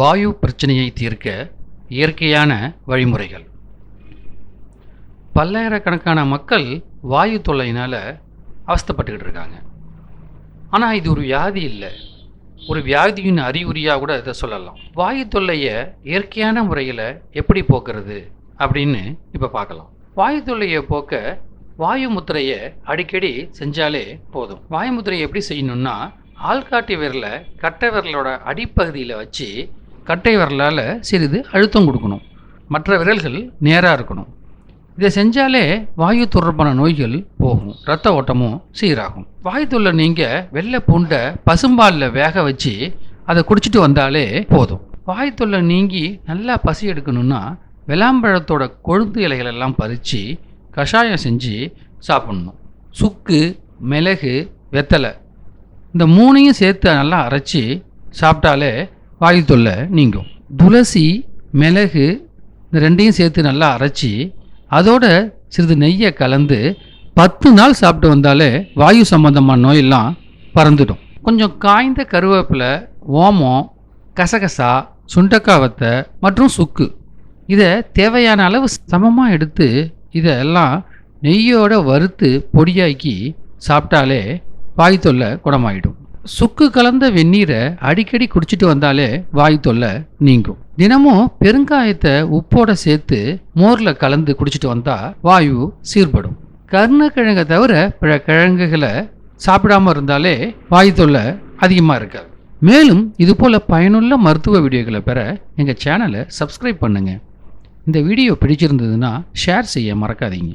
வாயு பிரச்சனையை தீர்க்க இயற்கையான வழிமுறைகள். பல்லாயிரக்கணக்கான மக்கள் வாயு தொல்லையினால் அவஸ்தைப்பட்டுக்கிட்டு இருக்காங்க. ஆனால் இது ஒரு வியாதி இல்லை. ஒரு வியாதியின் அறிகுறியாக கூட இதை சொல்லலாம். வாயு தொல்லையை இயற்கையான முறையில் எப்படி போக்குறது அப்படின்னு இப்போ பார்க்கலாம். வாயு தொல்லையை போக்க வாயு முத்திரையை அடிக்கடி செஞ்சாலே போதும். வாயு முத்திரையை எப்படி செய்யணும்னா ஆள்காட்டி விரலை கட்டை விரலோட அடிப்பகுதியில் வச்சு கட்டை விரலால் சிறிது அழுத்தம் கொடுக்கணும். மற்ற விரல்கள் நேராக இருக்கணும். இதை செஞ்சாலே வாயு தொடர்பான நோய்கள் போகும். ரத்த ஓட்டமும் சீராகும். வாயு தொல்லை நீங்கள் வெள்ளை பூண்டை பசும்பாலில் வேக வச்சு அதை குடிச்சிட்டு வந்தாலே போதும். வாயு தொல்லை நீங்கி நல்லா பசி எடுக்கணும்னா விளாம்பழத்தோட கொழுந்து இலைகள் எல்லாம் பறித்து கஷாயம் செஞ்சு சாப்பிடணும். சுக்கு மிளகு வெத்தலை இந்த மூணையும் சேர்த்து நல்லா அரைச்சி சாப்பிட்டாலே வாயு தொல்லை நீங்கும். துளசி மிளகு இந்த ரெண்டையும் சேர்த்து நல்லா அரைச்சி அதோட சிறிது நெய்யை கலந்து பத்து நாள் சாப்பிட்டு வந்தாலே வாயு சம்பந்தமான நோயெல்லாம் பறந்துடும். கொஞ்சம் காய்ந்த கருவேப்பிலை ஓமம் கசகசா சுண்டக்காய் வத்தை மற்றும் சுக்கு இதை தேவையான அளவு சமமாக எடுத்து இதெல்லாம் நெய்யோட வறுத்து பொடியாக்கி சாப்பிட்டாலே வாயு தொல்லை குணமாயிடும். சுக்கு கலந்த வெந்நீரை அடிக்கடி குடிச்சிட்டு வந்தாலே வாயு தொல்லை நீங்கும். தினமும் பெருங்காயத்தை உப்போட சேர்த்து மோரில் கலந்து குடிச்சிட்டு வந்தால் வாயு சீர்படும். கருணக்கிழங்கை தவிர பிற கிழங்குகளை சாப்பிடாம இருந்தாலே வாயு தொல்லை அதிகமாக இருக்காது. மேலும் இதுபோல் பயனுள்ள மருத்துவ வீடியோக்களை பெற எங்கள் சேனலை சப்ஸ்கிரைப் பண்ணுங்கள் இந்த வீடியோ பிடிச்சிருந்ததுன்னா ஷேர் செய்ய மறக்காதீங்க.